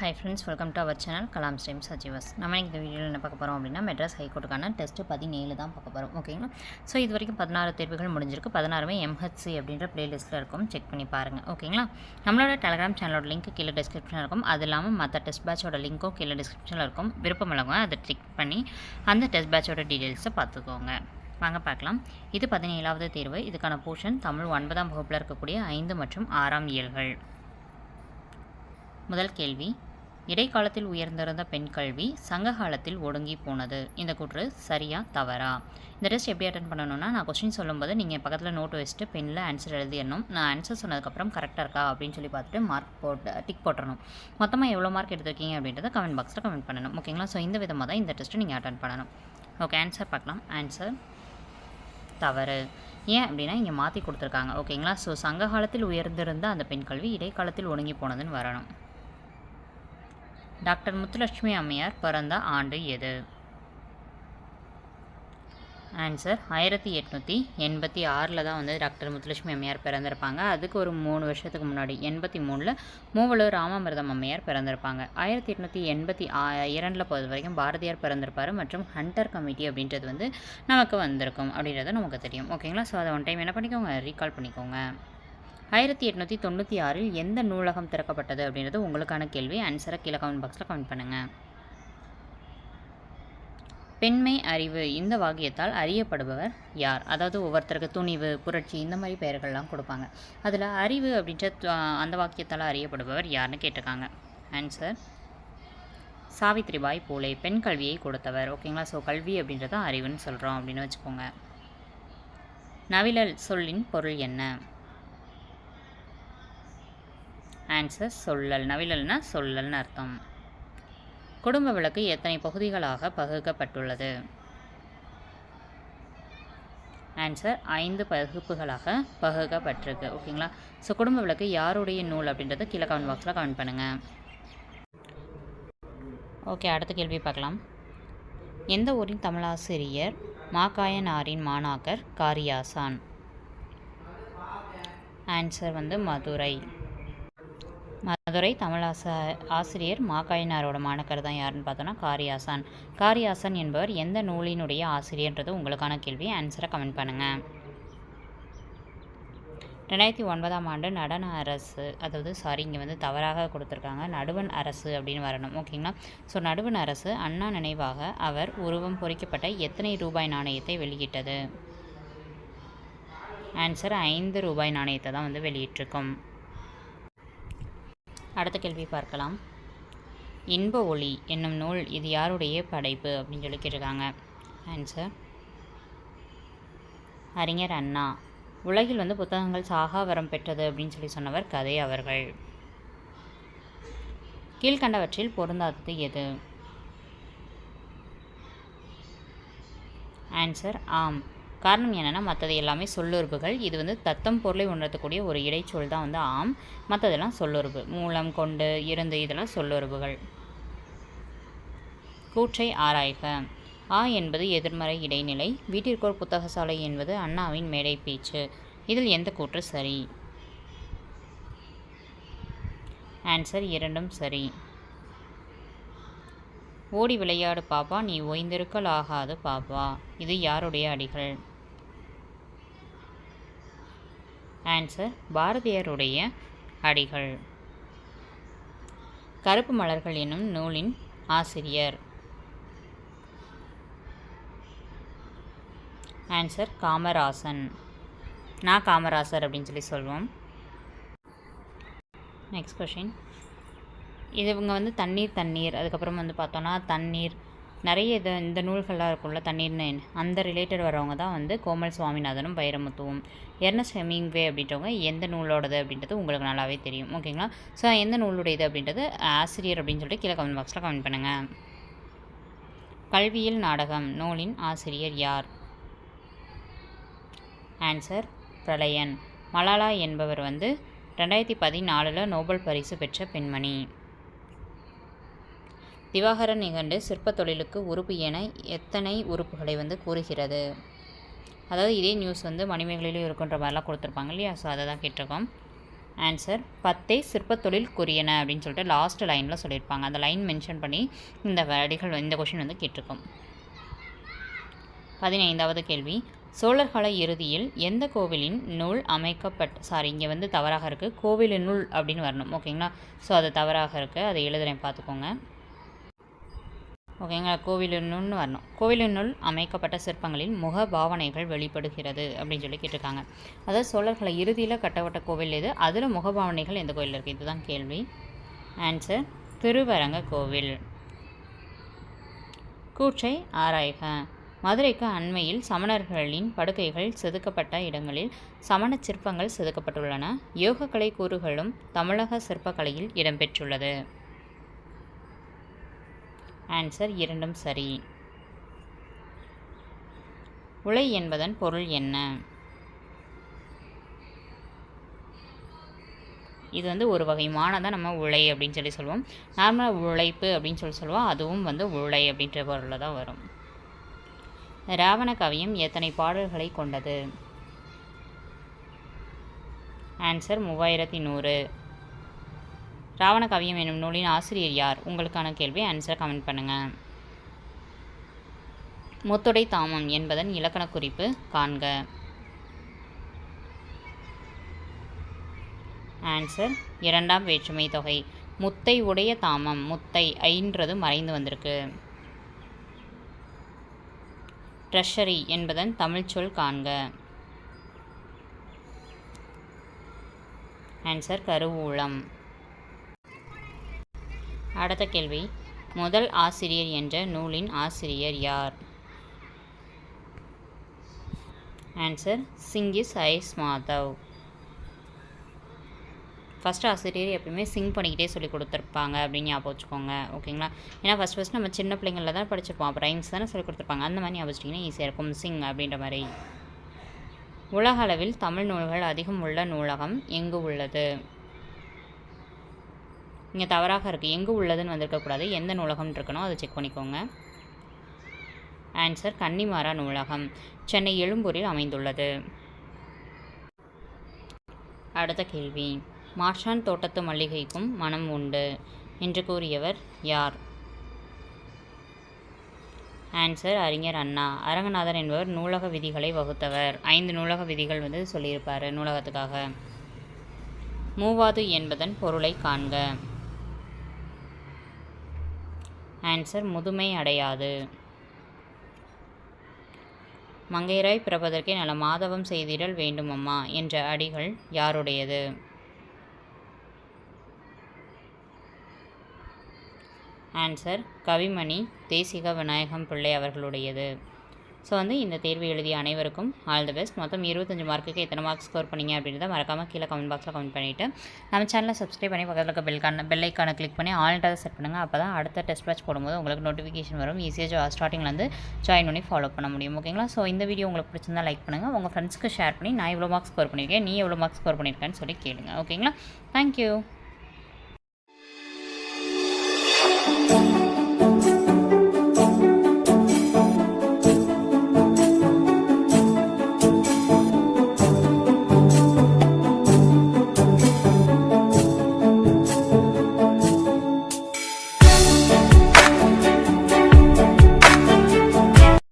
Hi friends welcome to our channel Kalam ஸ்ரீம் சஜிவஸ் நம்ம இந்த வீடியோவில் என்ன பார்க்க போகிறோம் அப்படின்னா மெட்ராஸ் ஹைகோர்ட்டுக்கான டெஸ்ட்டு பதினேழு தான் பார்க்க போகிறோம் ஓகேங்களா ஸோ இது வரைக்கும் பதினாறு தேர்வுகள் முடிஞ்சிருக்கு. பதினாறுமே எம்ஹெச்சி அப்படின்ற ப்ளேலிஸ்ட்டில் இருக்கும். செக் பண்ணி பாருங்கள் ஓகேங்களா நம்மளோட டெலகிராம் சேனலோட லிங்க் கீழே டிஸ்கிரிப்ஷனில் இருக்கும். அது இல்லாமல் மற்ற டெஸ்ட் பேட்சோட லிங்க்கும் கீழே டிஸ்கிரிப்ஷனில் இருக்கும். விருப்பமுள்ளவங்க அதை கிளிக் பண்ணி அந்த டெஸ்ட் பேட்சோட டீட்டெயில்ஸை பார்த்துக்கோங்க. வாங்க பார்க்கலாம். இது பதினேழாவது தேர்வு. இதுக்கான போர்ஷன் தமிழ் ஒன்பதாம் வகுப்பில் இருக்கக்கூடிய ஐந்து மற்றும் ஆறாம் இயல்கள். முதல் கேள்வி. இடைக்காலத்தில் உயர்ந்திருந்த பெண் கல்வி சங்க காலத்தில் ஒடுங்கி போனது. இந்த கூற்று சரியா தவறா? இந்த டெஸ்ட் எப்படி அட்டன் பண்ணணும்னா நான் கொஸ்டின் சொல்லும்போது நீங்கள் பக்கத்தில் நோட் வச்சுட்டு பெண்ணில் ஆன்சர் எழுதிடணும். நான் ஆன்சர் சொன்னதுக்கப்புறம் கரெக்டாக இருக்கா? அப்படின்னு சொல்லி பார்த்துட்டு மார்க் போட்டு டிக் போட்டுறணும். மொத்தமாக எவ்வளோ மார்க் எடுத்திருக்கீங்க அப்படின்றத கமெண்ட் பாக்ஸில் கமெண்ட் பண்ணணும். ஓகேங்களா ஸோ இந்த விதமாக தான் இந்த டெஸ்ட்டு நீங்கள் அட்டன் பண்ணணும். ஓகே ஆன்சர் பார்க்கலாம். ஆன்சர் தவறு. ஏன் அப்படின்னா இங்கே மாற்றி கொடுத்துருக்காங்க. ஓகேங்களா ஸோ சங்க காலத்தில் உயர்ந்திருந்த அந்த பெண் கல்வி இடைக்காலத்தில் ஒடுங்கி போனதுன்னு வரணும். டாக்டர் முத்துலட்சுமி அம்மையார் பிறந்த ஆண்டு எது? ஆன்சர் ஆயிரத்தி எட்நூற்றி எண்பத்தி ஆறில் தான் வந்து டாக்டர் முத்துலட்சுமி அம்மையார் பிறந்திருப்பாங்க. அதுக்கு ஒரு மூணு வருஷத்துக்கு முன்னாடி எண்பத்தி மூணில் மூவலூர் ராமாமிர்தம் அம்மையார் பிறந்திருப்பாங்க. ஆயிரத்தி எட்நூற்றி எண்பத்தி ஆ இரண்டில் பொறுத்த வரைக்கும் பாரதியார் பிறந்திருப்பார் மற்றும் ஹண்டர் கமிட்டி அப்படின்றது வந்து நமக்கு வந்திருக்கும் அப்படின்றது நமக்கு தெரியும். ஓகேங்களா ஸோ அதை ஒன் டைம் என்ன பண்ணிக்கோங்க? ரீகால் பண்ணிக்கோங்க. ஆயிரத்தி எட்நூற்றி தொண்ணூற்றி ஆறில் எந்த நூலகம் திறக்கப்பட்டது அப்படின்றது உங்களுக்கான கேள்வி. ஆன்சரை கீழே கமெண்ட் பாக்ஸில் கமெண்ட் பண்ணுங்கள் பெண்மை அறிவு. இந்த வாக்கியத்தால் அறியப்படுபவர் யார்? அதாவது ஒவ்வொருத்தருக்கு துணிவு புரட்சி இந்த மாதிரி பெயர்கள்லாம் கொடுப்பாங்க. அதில் அறிவு அப்படின்ற த- அந்த வாக்கியத்தால் அறியப்படுபவர் யாருன்னு கேட்டிருக்காங்க. ஆன்சர் சாவித்ரிபாய் பூலே பெண் கல்வியை கொடுத்தவர். ஓகேங்களா ஸோ கல்வி அப்படின்றத அறிவுன்னு சொல்கிறோம் அப்படின்னு வச்சுக்கோங்க. நவிழல் சொல்லின் பொருள் என்ன? ஆன்சர் சொல்லல். நவிழல்னா சொல்லல்னு அர்த்தம். குடும்ப விளக்கு எத்தனை பகுதிகளாக பகுக்கப்பட்டுள்ளது? ஆன்சர் ஐந்து பகுப்புகளாக பகுக்கப்பட்டிருக்கு. ஓகேங்களா ஸோ குடும்ப விளக்கு யாருடைய நூல் அப்படின்றத கீழே கமெண்ட் பாக்ஸில் கமெண்ட் பண்ணுங்கள் ஓகே அடுத்த கேள்வி பார்க்கலாம். எந்த ஊரின் தமிழாசிரியர் மாக்காயனாரின் மாணாக்கர் காரியாசான்? ஆன்சர் வந்து மதுரை. மதுரை தமிழாச ஆசிரியர் மாக்காயினாரோட மாணக்கர் தான் யாருன்னு பார்த்தோன்னா காரியாசான். காரியாசான் என்பவர் எந்த நூலினுடைய ஆசிரியர்ன்றது உங்களுக்கான கேள்வி. ஆன்சரை கமெண்ட் பண்ணுங்கள் ரெண்டாயிரத்தி ஒன்பதாம் ஆண்டு நடன அரசு அதாவது சாரி இங்கே வந்து தவறாக கொடுத்துருக்காங்க. நடுவன் அரசு அப்படின்னு வரணும். ஓகேங்களா ஸோ நடுவன் அரசு அண்ணா நினைவாக அவர் உருவம் பொறிக்கப்பட்ட எத்தனை ரூபாய் நாணயத்தை வெளியிட்டது? ஆன்சர் ஐந்து ரூபாய் நாணயத்தை தான் வந்து வெளியிட்டிருக்கோம். அடுத்த கேள்வி பார்க்கலாம். இன்ப ஒளி என்னும் நூல் இது யாருடைய படைப்பு அப்படின்னு சொல்லி கேட்டிருக்காங்க. ஆன்சர் அறிஞர் அண்ணா. உலகில் வந்து புத்தகங்கள் சாகா வரம் பெற்றது அப்படின்னு சொல்லி சொன்னவர் கதை அவர்கள். கீழ்கண்டவற்றில் பொருந்தாதது எது? ஆன்சர் ஆம். காரணம் என்னென்னா மற்றது எல்லாமே சொல்லுறுப்புகள். இது வந்து தத்தம் பொருளை உணர்த்தக்கூடிய ஒரு இடைச்சொல் தான் வந்து ஆம். மற்றதெல்லாம் சொல்லுறுப்பு. மூலம் கொண்டு இருந்து இதெல்லாம் சொல்லுறுப்புகள். கூற்றை ஆராய்க. ஆ என்பது எதிர்மறை இடைநிலை. வீட்டிற்கோர் புத்தகசாலை என்பது அண்ணாவின் மேடை பேச்சு. இதில் எந்த கூற்று சரி? ஆன்சர் இரண்டும் சரி. ஓடி விளையாடு பாப்பா நீ ஓய்ந்திருக்கல் ஆகாது பாப்பா. இது யாருடைய அடிகள்? ஆன்சர் பாரதியாருடைய அடிகள். கருப்பு மலர்கள் என்னும் நூலின் ஆசிரியர். ஆன்சர் காமராசன். நான் காமராசர் அப்படின்னு சொல்லி சொல்வோம். நெக்ஸ்ட் கொஷின் இது இவங்க வந்து தண்ணீர் தண்ணீர். அதுக்கப்புறம் வந்து பார்த்தோன்னா தண்ணீர். நிறைய இது இந்த நூல்கள்லாம் இருக்கும்ல தண்ணீர்னு அந்த ரிலேட்டட் வரவங்க தான் வந்து கோமல் சுவாமிநாதனும் வைரமுத்துவும் எர்னஸ் ஹெமிங்வே அப்படின்றவங்க எந்த நூலோடது அப்படின்றது உங்களுக்கு நல்லாவே தெரியும். ஓகேங்களா ஸோ எந்த நூலுடையது அப்படின்றது ஆசிரியர் அப்படின்னு சொல்லிட்டு கீழே கமெண்ட் பாக்ஸில் கமெண்ட் பண்ணுங்கள் கல்வியில் நாடகம். நூலின் ஆசிரியர் யார்? ஆன்சர் பிரளயன். மலாலா என்பவர் வந்து ரெண்டாயிரத்தி பதினாலில் நோபல் பரிசு பெற்ற பெண்மணி. திவாகரன் நிகண்டு சிற்ப தொழிலுக்கு உறுப்பு என எத்தனை உறுப்புகளை வந்து கூறுகிறது? அதாவது இதே நியூஸ் வந்து மணிமேகலையிலும் இருக்குன்ற மாதிரிலாம் கொடுத்துருப்பாங்க இல்லையா? ஸோ அதை தான் கேட்டிருக்கோம். ஆன்சர் பத்தே சிற்பத்தொழில் கூறியன அப்படின்னு சொல்லிட்டு லாஸ்ட் லைனில் சொல்லியிருப்பாங்க. அந்த லைன் மென்ஷன் பண்ணி இந்த வரிகள் இந்த கொஷின் வந்து கேட்டிருக்கோம். பதினைந்தாவது கேள்வி. சோழர் கால இறுதியில் எந்த கோவிலின் நூல் அமைக்கப்பட்ட சாரி இங்கே வந்து தவறாக இருக்குது கோவிலின் நூல் அப்படின்னு வரணும். ஓகேங்களா ஸோ அது தவறாக இருக்குது அதை எழுதுகிறேன் பார்த்துக்கோங்க. ஓகேங்களா? கோவிலினுள்னு வரணும். கோவிலினுள் அமைக்கப்பட்ட சிற்பங்களில் முக பாவனைகள் வெளிப்படுகிறது அப்படின்னு சொல்லி கேட்டிருக்காங்க. அதாவது சோழர்களை இறுதியில் கட்டப்பட்ட கோவில் எது? அதில் முகபாவனைகள் எந்த கோவில் இருக்குது இதுதான் கேள்வி. ஆன்சர் திருவரங்க கோவில். கூற்றை ஆராய்க. மதுரைக்கு அண்மையில் சமணர்களின் படுக்கைகள் செதுக்கப்பட்ட இடங்களில் சமண சிற்பங்கள் செதுக்கப்பட்டுள்ளன. யோகக்கலை கூறுகளும் தமிழக சிற்பக்கலையில் இடம்பெற்றுள்ளது. ஆன்சர் இரண்டும் சரி. உலை என்பதன் பொருள் என்ன? இது வந்து ஒரு வகைமானதான் நம்ம உலை அப்படின்னு சொல்லி சொல்லுவோம். நார்மலாக உழைப்பு அப்படின்னு சொல்லி சொல்லுவோம். அதுவும் வந்து உலை அப்படின்ற பொருளில் தான் வரும். ராவண கவியம் எத்தனை பாடல்களை கொண்டது? ஆன்சர் மூவாயிரத்தி நூறு. ராவண கவியம் என்னும் நூலின் ஆசிரியர் யார்? உங்களுக்கான கேள்வி ஆன்சர் கமெண்ட் பண்ணுங்கள் முத்துடை தாமம் என்பதன் இலக்கண குறிப்பு காண்க. ஆன்சர் இரண்டாம் வேற்றுமை தொகை. முத்தை உடைய தாமம் முத்தை ஐன்றது மறைந்து வந்திருக்கு. ட்ரெஷரி என்பதன் தமிழ்ச்சொல் காண்க. ஆன்சர் கருவூலம். அடுத்த கேள்வி. முதல் ஆசிரியர் என்ற நூலின் ஆசிரியர் யார்? Answer Chingiz Aitmatov. ஃபஸ்ட் ஆசிரியர் எப்பயுமே சிங் பண்ணிக்கிட்டே சொல்லி கொடுத்துருப்பாங்க அப்படின்னு ஞாபகம் வச்சுக்கோங்க ஓகேங்களா ஏன்னா ஃபஸ்ட் ஃபஸ்ட் நம்ம சின்ன பிள்ளைங்களில் தான் படிச்சிருப்போம். அப்போ ரைம்ஸ் தானே சொல்லி கொடுத்துருப்பாங்க. அந்த மாதிரி ஞாபகம் வச்சிட்டிங்கன்னா ஈஸியாக இருக்கும். சிங் அப்படின்ற மாதிரி. உலக அளவில் தமிழ் நூல்கள் அதிகம் உள்ள நூலகம் எங்கு உள்ளது? இங்கே தவறாக இருக்குது எங்கே உள்ளதுன்னு வந்திருக்கக்கூடாது எந்த நூலகம் இருக்கணும் அதை செக் பண்ணிக்கோங்க. ஆன்சர் கன்னிமாரா நூலகம். சென்னை எழும்பூரில் அமைந்துள்ளது. அடுத்த கேள்வி. மார்ஷான் தோட்டத்து மல்லிகைக்கும் மனம் உண்டு என்று கூறியவர் யார்? ஆன்சர் அறிஞர் அண்ணா. அரங்கநாதர் என்பவர் நூலக விதிகளை வகுத்தவர். ஐந்து நூலக விதிகள் வந்து சொல்லியிருப்பார் நூலகத்துக்காக. மூவாது என்பதன் பொருளை காண்க. ஆன்சர் முதுமை அடையாது. மங்கையராய் பிறப்பதற்கே நல்ல மாதவம் செய்திடல் வேண்டுமம்மா என்ற அடிகள் யாருடையது? ஆன்சர் கவிமணி தேசிக விநாயகம் பிள்ளை அவர்களுடையது. ஸோ வந்து இந்த தேர்வு எழுதிய அனைவருக்கும் ஆல் தி பெஸ்ட் மொத்தம் இருபத்தஞ்சு மார்க்குக்கு எத்தனை மார்க் ஸ்கோர் பண்ணீங்க அப்படின்றத மறக்காமல் கீழே கமெண்ட் பாக்ஸில் கமெண்ட் பண்ணிவிட்டு நம்ம சேனலை சப்ஸ்கிரைப் பண்ணி பக்கத்தில் இருக்க பெல்கான பெல்லைக்கான கிளிக் பண்ணி ஆல்ட்டாக செட் பண்ணுங்கள் அப்போ தான் அடுத்த டெஸ்ட் பேட்ச் போடும்போது உங்களுக்கு நோட்டிஃபிகேஷன் வரும். ஈஸியாக ஸ்டார்டிங்லேருந்து ஜாயின் பண்ணி ஃபாலோ பண்ண முடியும். ஓகேங்களா ஸோ இந்த வீடியோ உங்களுக்கு பிடிச்சிருந்தா லைக் பண்ணுங்கள் உங்கள் ஃப்ரெண்ட்ஸ்க்கு ஷேர் பண்ணி நான் இவ்வளோ மார்க் ஸ்கோர் பண்ணியிருக்கேன் நீ எவ்வளோ மார்க் ஸ்கோர் பண்ணியிருக்கேன்னு சொல்லி கேளுங்க. ஓகேங்களா தேங்க்யூ